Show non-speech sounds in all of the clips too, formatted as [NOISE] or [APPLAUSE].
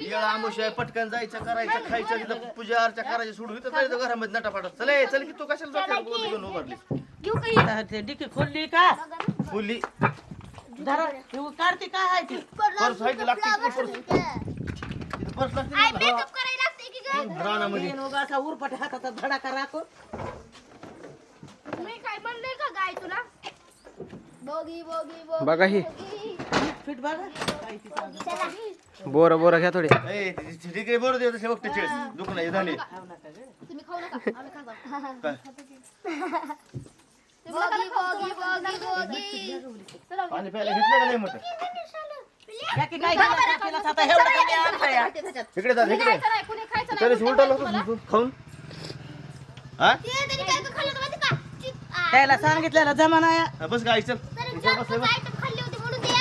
येळा पटकन जायचं करायचं खायचं तिथं पूजा अर्चा करायची सोडून इथं जायचं घरामध्ये नटा फाटत चल चल की तू कशाला डोक्याला बोलत घेऊन घेऊ आता ते डिकी खोलली का? फुली धरा हे काढते काय आहे ती. पर्स आहे की लागते की पर्स तिथं पर्स लागते ना? मेकअप करायला लागते की ग? हा. रानामध्ये. तीन उगा असा उरपट हाताचा धडाका राखो मी काय म्हणले का गाय तुला? बोगी बोगी बोगी बघा ही. फिट बघा. काय ती सांग. बोर बोर घ्या थोडे. ए, ती- ती काय बरं देत बघते चिळ दुखणं हे झाले खाऊ नका गं. तुम्ही खाऊ नका. [LAUGHS] आम्ही खातो. काय? बोगी बोगी बोगी बोगी. चला पाणी प्यायला घेतलं का नाही म्हटलं या की काय केलं काय केलं आता एवढं कमी आणलं या. इकडे जा इकडे. खायचं नाही कुणी खायचं नाही. तरी उलटा लागतो खाऊन. हा? ते तरी काय काय खाल्लं होतं माहिती का? चिप- आ, त्याला सांगितलेलं जमाना या. हा, बस गाई चल. इथं बस बस खाल्ली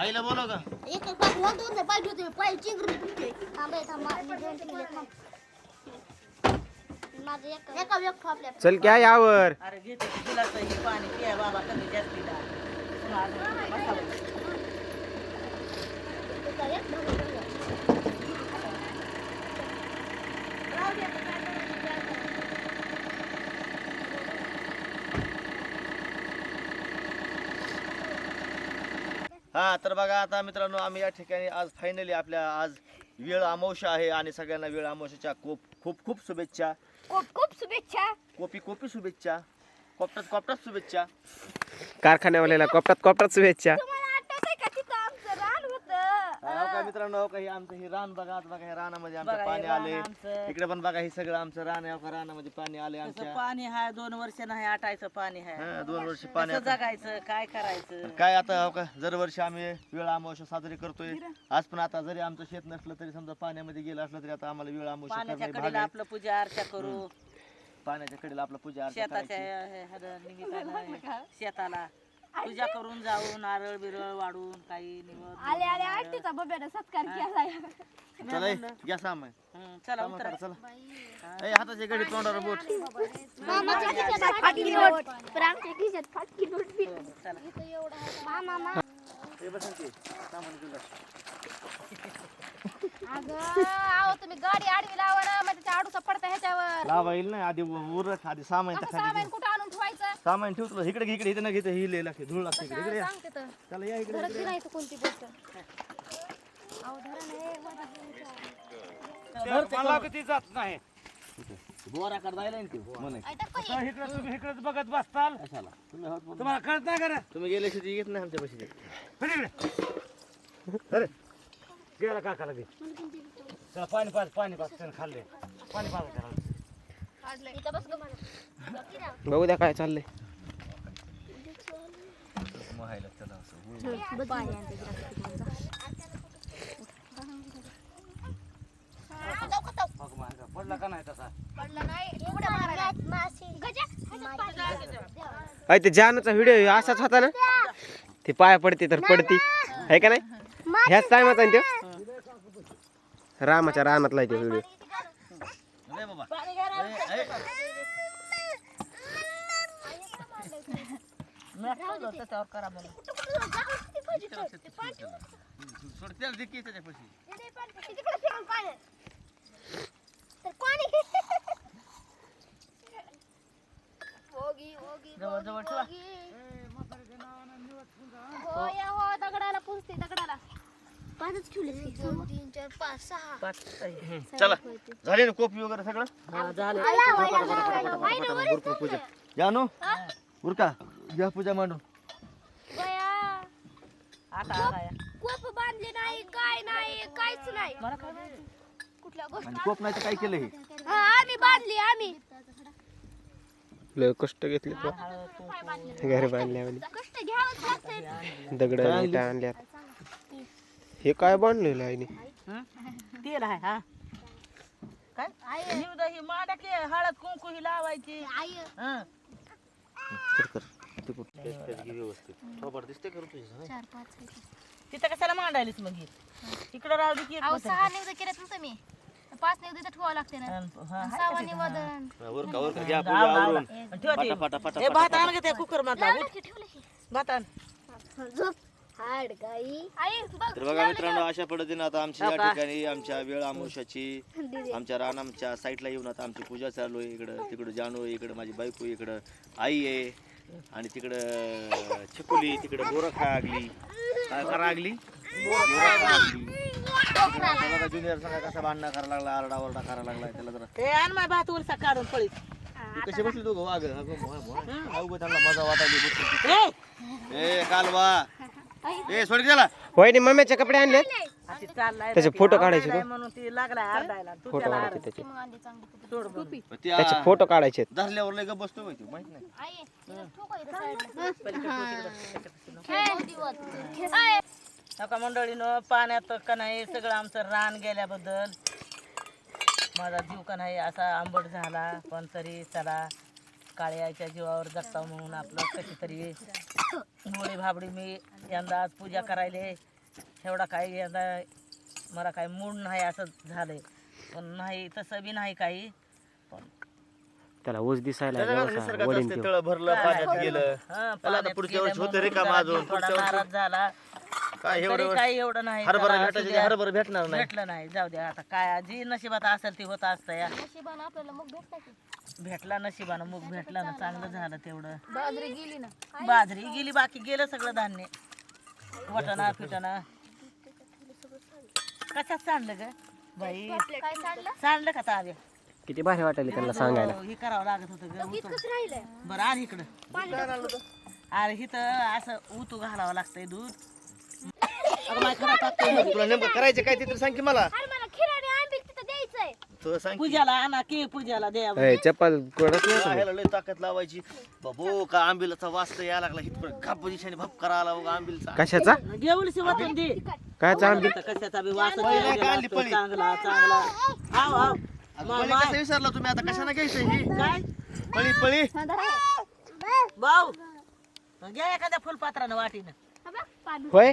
आईला बोलव का? एक एक पाय दोन दोन पाय होते पाय चिंगरून तुमचे. थांबा थांबा मी दोन ठेवले थांब माझं एक एका एक ठोपल्या चल क्या यावर अरे घेते तुला हे पाणी पिया बाबा कमी अजून बसावं. हा तर बघा आता मित्रांनो आम्ही या ठिकाणी आज फायनली आपल्या आज वेळ अमावस्या आहे आणि सगळ्यांना वेळ अमावस्याच्या खूप खूप खूप शुभेच्छा. खूप खूप शुभेच्छा. कोपी कोपी शुभेच्छा. कोपटात कोपटात शुभेच्छा. कारखान्यावाल्याला कोपटात कोपटात शुभेच्छा तुम्हाला आठवतंय का तिथं आमचं रान होतं हा, हो का मित्रांनो हो का हे आमचं हे रान बघा आता बघा हे रानामध्ये आमचं बघा हे पाणी रान आले आमचं. इकडे पण बघा हे सगळं आमचं रान आहे हो रानामध्ये पाणी आले तसं आमच्या पाणी आहे दोन वर्ष नाही आटायचं पाणी आहे हा, दोन वर्ष पाणी कसं आता. जगायचं काय करायचं काय आता हो का दरवर्षी आम्ही वेळ अमावस्या साजरी करतोय आज पण आता जरी आमचं शेत नसलं तरी समजा पाण्यामध्ये गेलं असलं तरी आता आम्हाला वेळ अमावस्या पाण्याच्या करणे भाग कडेला आहे. आपलं पूजा अर्चा करू पाण्याच्या कडेला आपला पूजा अर्चा शेताच्या करायची. हे- ह्याला निमित्तानं शेताला पूजा करून जाऊन नारळ बिरळ वाढून काही निवड आले आले बब्याने सत्कार केला चला ए, घ्या सामान. चला सामान उतरा. करा, चला. ए, हाताची गडी तोंडावर बोट. मामाच्या खिशात फाटकी नोट पण आमच्या खिशात फाटकी नोट बी मामा मा ए, बसा की. सामान घेऊन जा. अगं आहो तुम्ही गाडी आडवी लावा ना मग त्याच्या आडूचा पडता ह्याच्यावर. लावा येईल ना आधी उरक आधी सामान खाली कुठं सामान ठेवतो इकडे घे, इकडे इथे ना घेते ही लय लागते धूळ लागते इकडे इकडे या. सांगते तर. चला या इकडे घरात नाही कोणती गोष्ट. अहो धरा नाही बोरा जायला ना ती म्हणे. इकडेच बघत बसताल. कशाला? तुम्ही आहोत म्हणून. तुम्हाला कळत नाही का रे? तुम्ही गेले शेती येत नाही आमच्या पैसे इकडे. अरे गेला काकाला दे चला पाणी पाच पाणी पाच त्यानं खाल्ले. पाणी पाच मला बघू द्या काय चाललंय महायला त्याला असं मग मागं पडला का नाही तसा पडलं नाही. एवढं मारायला. गजा ह्याच्यात पाणी. अय ते जानूचा व्हिडिओ असाच होता ना? ते पाया पडते तर पडती. आहे का नाही? ह्याच टायमाचा तो रामाच्या रानातला आहे तो व्हिडिओ नाही बाबा ए, ए, मी ठेवलं त्याच्यावर करा म्हणून. कुठं कुठं जागा किती पाहिजे तर? ते पाणी ठेव. सोड त्याला दे की त्याच्या पैसे. ते नाही पाणी. ते तिकडे ठेवा पाणी. तर पाणी. होगी होगी जवळ जवळ ठेवा. हो या हो दगडाला पुजते दगडाला. पाचच ठेवले दोन तीन चार पाच सहा. पाच आहे. चला. झाले ना कोपी वगैरे सगळं? हा, झालं. पूजा. जानू उरका. घ्या पूजा मांडून बया. आता आला या. कोप बांधले नाही काय नाही काहीच नाही. मला काय. कुठल्या गोष्ट? कोप नाही तर काय केलं हे हा आम्ही बांधली आम्ही. लय कष्ट घेतले तो हळद, कुंकू. घरी बांधल्यावानी. कष्ट घ्यावंच लागतंय. दगड विटा आणल्यात. हे काय बांधलेलं आहे नी? हं? तेल आहे हा. काय? आई. निवदा ही माडा की हळद कुंकू ही लावायची. आई. हं. कर कर. चार पाच तिथं कशाला मांडायलीस मग ही? इकडं राहू दे की एक अहो बसेल. सहा निवड केल्यात ना तुम्ही. पाच निवड तर ठेवावं लागते ना. हं, हं, हाय सहावा का तिथं? निवेदन वर का वर का घ्या हं, पूजा आवरा, आवरून. आवरा. आणि ठेवा ते. फाटा फाटा ए, फाटा भात आण ग त्या कुकर मधला उठ. ठेवलं की भात आण. हाड गाई. आई बघ तर बघा मित्रांनो अशा पद्धतीने आता आमच्या हो या का? ठिकाणी आमच्या वेळ आमुषाची आमच्या रानामच्या साईडला येऊन आता आमची पूजा चालू आहे. इकडं तिकडं जानू आहे इकडं माझी बायको आहे, इकडं आई आहे. आणि तिकडं चिकुली तिकडं बोरं खाय लागली. काय करा बघा ज्युनियर सांगा कसा भांडणं करायला लागला आरडा ओरडा करायला लागला त्याला जरा. ए आण माय भात उलसा काढून पळीत तू कशी बसली तू वाघ अवघ त्यांना मजा वाटायली बसली ए! ए कालवा. ए सोड त्याला. वहिनी मम्मीचे कपडे आणलेत? अशी चाललाय त्याचे. फोटो काढायचे आवडायला का? म्हणून ती लागलाय आरडायला तू फोटो त्याला काढायचे आरड. त्याचे मग अंडी चांगली सोड बरं. त्याचे त्या फोटो काढायचे धरल्यावर लय गप बसतो माहिती माहीत नाही आई तिला ठोका इथं साईडला. पलीकडे ठेव तिकडं, त्याच्यापाशी नको. खेळ दिवस. आई, नका मंडळीनं पाण्यात का नाही सगळं आमचं रान गेल्याबद्दल माझा जीव का नाही असा आंबट झाला पण तरी चला काळ्या आईच्या जीवावर जगता म्हणून आपलं कशी तरी मुळे भाबडी मी यंदा आज पूजा करायले एवढा काही यंदा मला काही मूड नाही असं झालंय. पण नाही तसं बी नाही काही. पण त्याला ऊस दिसायला त्याच्या व्यवसाय, निसर्गाचं वडील असते त्यो. तळ भरलं पाण्यात गेलं. हं, त्याला आता पाण्यात पुढच्या वर्षी होतं गेल्यामुळं रिकामं जरा अजून. थोडा पुढच्या वर्षी- नाराज झाला. काय तरी एवढं काही एवढं नाही हरभरा असू द्या. हरभरा भेटणार नाही. भेटलं नाही जाऊ द्या आता काय जी नशिबात असेल ती होत असतं या. नशिबानं आपल्याला मग भेटता की. भेटला नशिबानं मग भेटला ना चांगलं झालं तेवढं. बाजरी गेली ना. बाजरी गेली बाकी गेलं सगळं धान्य. वटणा फिटणा. कशात सांडलं ग? बाई. काय सांडलं सांडलं का ताब्या किती भारी वाटायला त्यांना सांगायला. हे करावं लागत होतं ग उतू इतकंच राहिलंय. बरं आण इकडं. अरे इथं असं उतू घालावं लागतंय दूध. अगं टाकतोय तुला नेमकं करायचं काय ते तर सांग की मला अरे मला खिराणी आंबील तिथं तुला सांग की. पूजाला आणा की पूजाला द्या ए, चप्पल कोणच नाही तुला ह्याला लय ताकद लावायची. बाबो का आंबिलाचा वास यायला लागला. इथपर्यंत खाप दिशाने भप करा आला बघा आंबिलचा. कशाचा? जेवलीशी वाटून दे. काय चांगली आता कशाचा बी वास पळी आणली, पळी? चांगला चांगला. आव आव पळी कसं विसरला तुम्ही? आता कशाने घ्यायचं ही? काय? पळी पळी. भाऊ घ्या एखाद्या फुलपात्रानं वाटीनं. होय?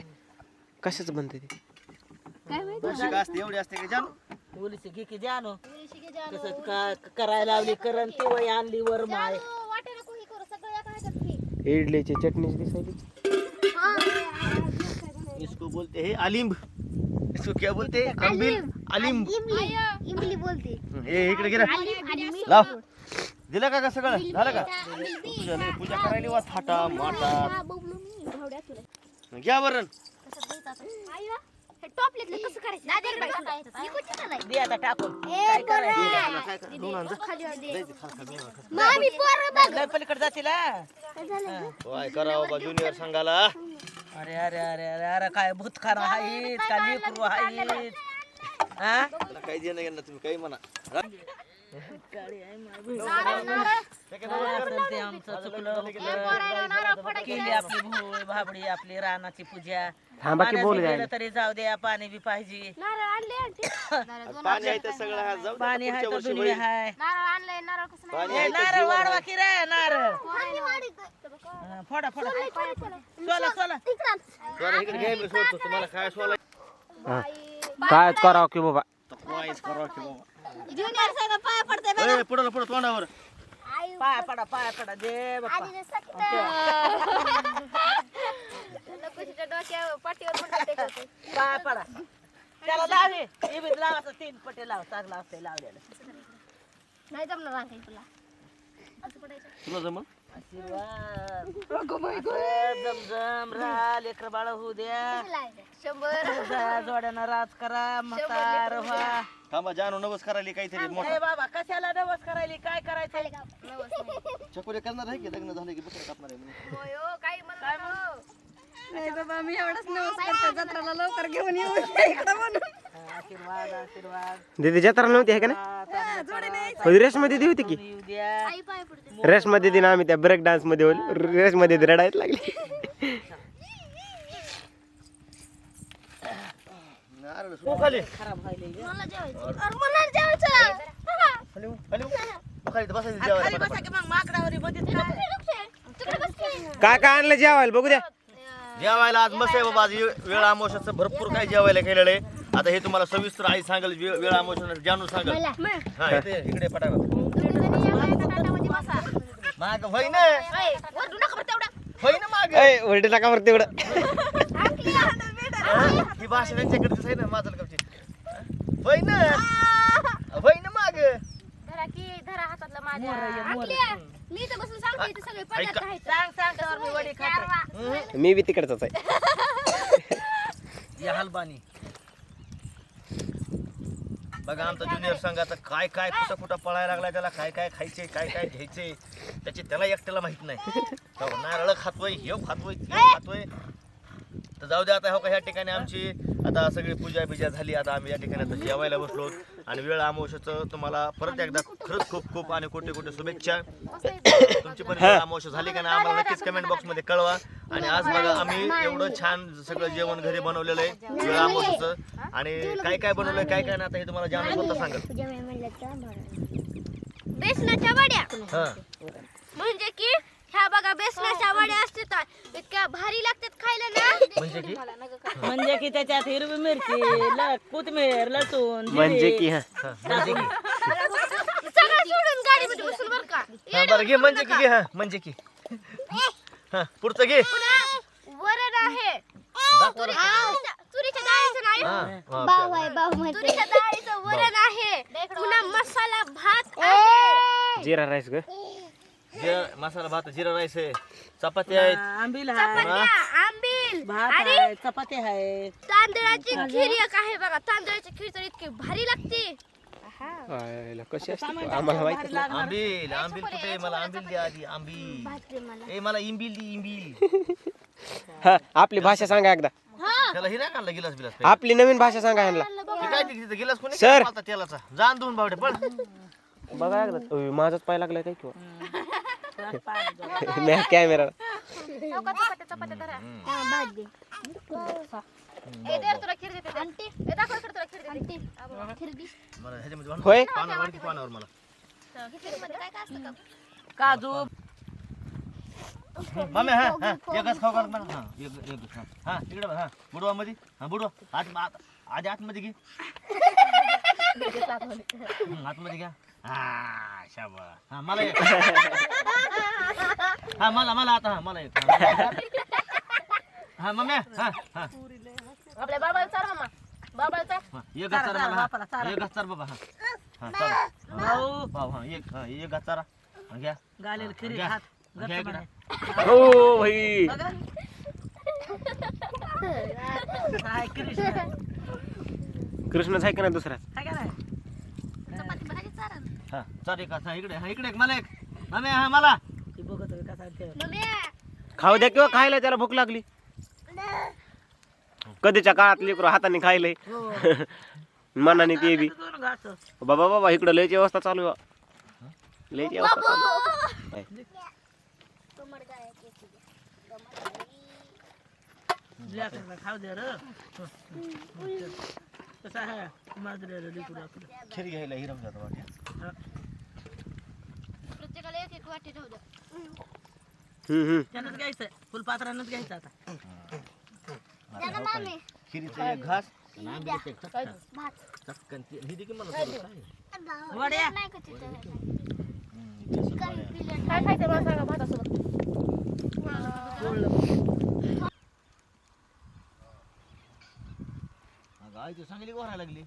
कशाच बनते ते? अशी का असते एवढी असते का जानू. ओलीची घे की जानो. कसं का करायला लावली करण ती वय आणली वर माय वाटे नको हे करू सगळं एका ह्याच्यात घे. इडलीची चटणी दिसायली. इसको बोलते हैं अलिंब इसको क्या बोलते हैं आंबिल अलिंब इमली बोलते. हे इकडे गेला लाव. दिलं का का सगळं? झालं का? पूजा नाही, पूजा करायला वा थाटा माटा. घ्या कसं करायचं दे आता टाकून. काय करायचं. जायचं खाल खाल मेवा खाल. मामी पोरं बघ. लय पलीकडे जातील? हा? काय करावं बाबा ज्युनियर सांगाला अरे अरे अरे अरे अरे काय भूतखाना आहेत का लेकरू आहेत हा? काही देणं घेणं तुम्ही काही म्हणा. हा? ते आमचं चुकलं हुकलं. केली आपली भोय भाबडी आपली रानाची पूजा थांबा की पाण्यात बोलू बी द्या गेलं तरी जाऊ द्या पाणी बी पाहिजे नारळ आणले पाणी आहे तर सगळं हा जाऊ दे, पाणी पुढच्या आहे तर वर्षी दुनिया होईल. हाय नारळ आणलंय नारळ कसं पाणी ए, आहे तर नारळ जीवन वाढवा आहे. की रे नारळ हा, फोडा फोडा सोला सोला बरं, इकडे घे, मी सोडतो तुम्हाला काय सोला. काय करावं की बाबा वाईस करा की बाबा ज्युनियर सगळं पाय पडते ए, पुढं पुढं तोंडावर. पाया पडा पाया पडा दे बाप्पा. नकोशीच्या डोक्यावर पाठीवर पण टेकवते. पाया पडा. त्याला लावे. बी लावायचं तीन पटे लाव चांगला असते लावलेलं. नाही जमणार रांगाई तुला. असं पडायचं तुला जमल? आशीर्वाद. जमजम राहा लेकर बाळ होऊ द्या. शंभर. जा, जोड्यानं राज करा म्हातार व्हा. थांबा जानू नवस करायला काहीतरी मोठा. ए बाबा कशाला नवस करायली? काय करायचं? चकोरे करणार आहे की लग्न झालं की बकरं कापणार आहे म्हणून. काही म्हणलं आशीर्वाद आशीर्वाद. दीदी जत्रा नव्हती आहे का नाही? हा, चांगलं करा, होती रेशमा दीदी होती की? चांगलं येऊ द्या आई पाय पडते रेशमा दीदी ना आम्ही त्या ब्रेक डान्समध्ये होलो रेशमा दीदी रडायला लागली. नारळ सोड खाली. खराब व्हायला मला जेवायचं. अरे मला जेवायचं. खाली खाली. खाली इथं बसायचं खाली जेवायला बसा पटापट. की मग माकडावर बघितलं तिकडे बस की. काय काय आणलं जेवायला बघू द्या. जेवायला आज मस्त आहे बाबा आज वेळ आमोशाचं भरपूर काही जेवायला केलेलं आहे. आता हे तुम्हाला सविस्तर आई सांगेल वे- वेळ आमोशा जाणून सांगेल. हा इथे इकडे पटाका माग होई ना माग. ए वरडे टाका बरं तेवढं. ही भाषा त्यांच्याकडचीच आहे ना माझं कपची होई ना होई ना माग. धरा की धरा हातातलं माझ्या. अंकल्या, मी इथं बसून सांगते इथे सगळे पदार्थ ऐका. आहेत. सांग सांग त्यावर मी वडी खाते. गारवा. मी बी तिकडचाच आहे. [LAUGHS] या हलबानी. बघा आमचा ज्युनियर संघ आता काय काय कुठं कुठं पळायला लागलाय त्याला काय काय खायचे काय काय घ्यायचे त्याचे त्याला एकट्याला माहीत नाही. तो नारळ खातोय हे खातोय ते खातोय. तर जाऊ दे आता हो का ह्या ठिकाणी आमची आता सगळी पूजा बिजा झाली आता आम्ही या ठिकाणी आता जेवायला बसलो. आणि वेळ आमोशाचं तुम्हाला परत एकदा खरंच खूप खूप आणि कोटी कोटी शुभेच्छा. तुमची पण आमोशा झाली का ना आम्हाला नक्कीच कमेंट बॉक्समध्ये कळवा. आणि आज बघा आम्ही एवढं छान सगळं जेवण घरी बनवलेलं आहे आमोशाचं. आणि काय काय बनवलंय काय काय नाही आता हे तुम्हाला जाणून स्वतः सांगेल बेसनाच्या वड्या. हा. म्हणजे की ह्या बघा बेसनाच्या वड्या असतात. इतक्या भारी लागतात खायला ना. म्हणजे की? म्हणजे की त्याच्यात हिरवी मिरची ल कोथमीर लसूण जिरे. म्हणजे की हा. हा, म्हणजे की. बर का. हा बरं घे म्हणजे की घे हा म्हणजे की. हा पुढचं घे. पुन्हा वरण आहे. दाखवा. रे. तुरीच्या डाळीचं नाही. हा, हा. तुरीच्या डाळीचं वरण आहे. पुन्हा मसाला भात आहे. जिरा राईस ग. जिरा मसाला भात जिरा राईस आहे. चपाती आहेत. आंबील आहे. चपात्या आंबील. भात आणि आहे चपाती आहे. तांदळाची खीर एक आहे बघा. तांदळाची खीर तर इतकी भारी लागते. आयला, कशी असते? आम्हाला माहिती आंबील आंबील कुठे आहे? मला आंबील द्या आधी आंबील ए मला इम्बिल दी इम्बिल हा आपली भाषा सांगा एकदा. त्याला हे नाही काढला गिलास बिलास आपली नवीन भाषा सांगा यांना ते काय तिथे गिलास कोणी Sir. पालता तेलाचा? जाण दोन बावडे पण बघा एकदा. माझाच पाय लागलाय काय किंवा? मी [LAUGHS] कॅमेरा. चपात्या चपात्या धरा. ए दर तुला खीर देते ए दाखव इकडे तुला खीर देते आंटी खीर दी मला ह्याच्यामध्ये वाढ- होय? पानावर वाढ की पानावर मला. खीरमध्ये काय काय असतं का काजू. मामे हा हा एकच खाऊ कर मला. हा एक एक हा. हा तिकडे बघ, हा बुडवा मध्ये हा बुडवा. आत आत- आधी आतमध्ये घे. आतमध्ये घ्या. हा शाबा हा मला एक. हा मला मला आता हा मला एक. हा. हा मम्मी हा हा. आपल्या बाबाला चार मामा हा, एक चारा हा. एक बाबा हा. हा भाऊ हा एक हा एक हा, घ्या. गालेल खिरी घ्या. खात घ्या गच्च इकडं. म्हणे. हो भाई. बघा. हाय कृष्ण. कृष्णच आहे का दुसरा नाही? चपाती भाजी चार हा चार एक घास हा इकडे हा इकडे एक मला एक. मम्मी हा मला. ती बघत होय कसा ते मम्मी खाऊ द्या किंवा खायला त्याला भूक लागली. कधीच्या काळात लेकरू हाताने खायलंय [LAUGHS] मनाने ते बी. बाबा बाबा इकडं लयची अवस्था चालू आहे. लयची अवस्था चालू आहे. लेकराला खाऊ दे र. कसं आहे माजलेलं लेकरू आपलं खीर घ्यायला हिरम जातो वाट्या. प्रत्येकाला एक एक वाटी ठेवलं हम्म हम्म. त्यानंच घ्यायचं फुलपात्रानंच घ्यायचं आता. खिरीचा एक घास एक ते- हे दे की मला? वड्या. काय खायचं सांगा भातासोबत. अगं, आई तर चांगली गोरायला लागली?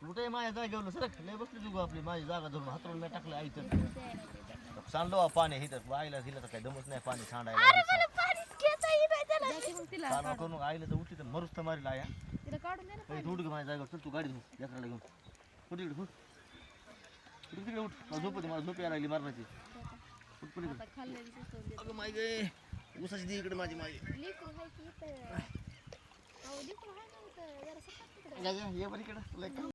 कुठे माझ्या जागेवर सरक लय बसली तू आपली. माझी जागा धरून हातरून नाही टाकलं आई तर. सांडलो बा पाणी हे तर आईला दिलं तर काही दमच नाही पाणी सांडायला त्याला. कालवा करून आईला तर उठली तर मरुस तर मारीला आया. काही तू उठ ग माझ्या जागेवर चल तू गाडी धू लेकराला घेऊन. कुठ इकडे उठ. उठ तिकडे उठ. मला झोप येते, मला झोप यायला लागली मारण्याची. उठ पलीकडे अगं माय गे उसाची दी इकडे माझी माझी ये बरं इकडे. तुला एक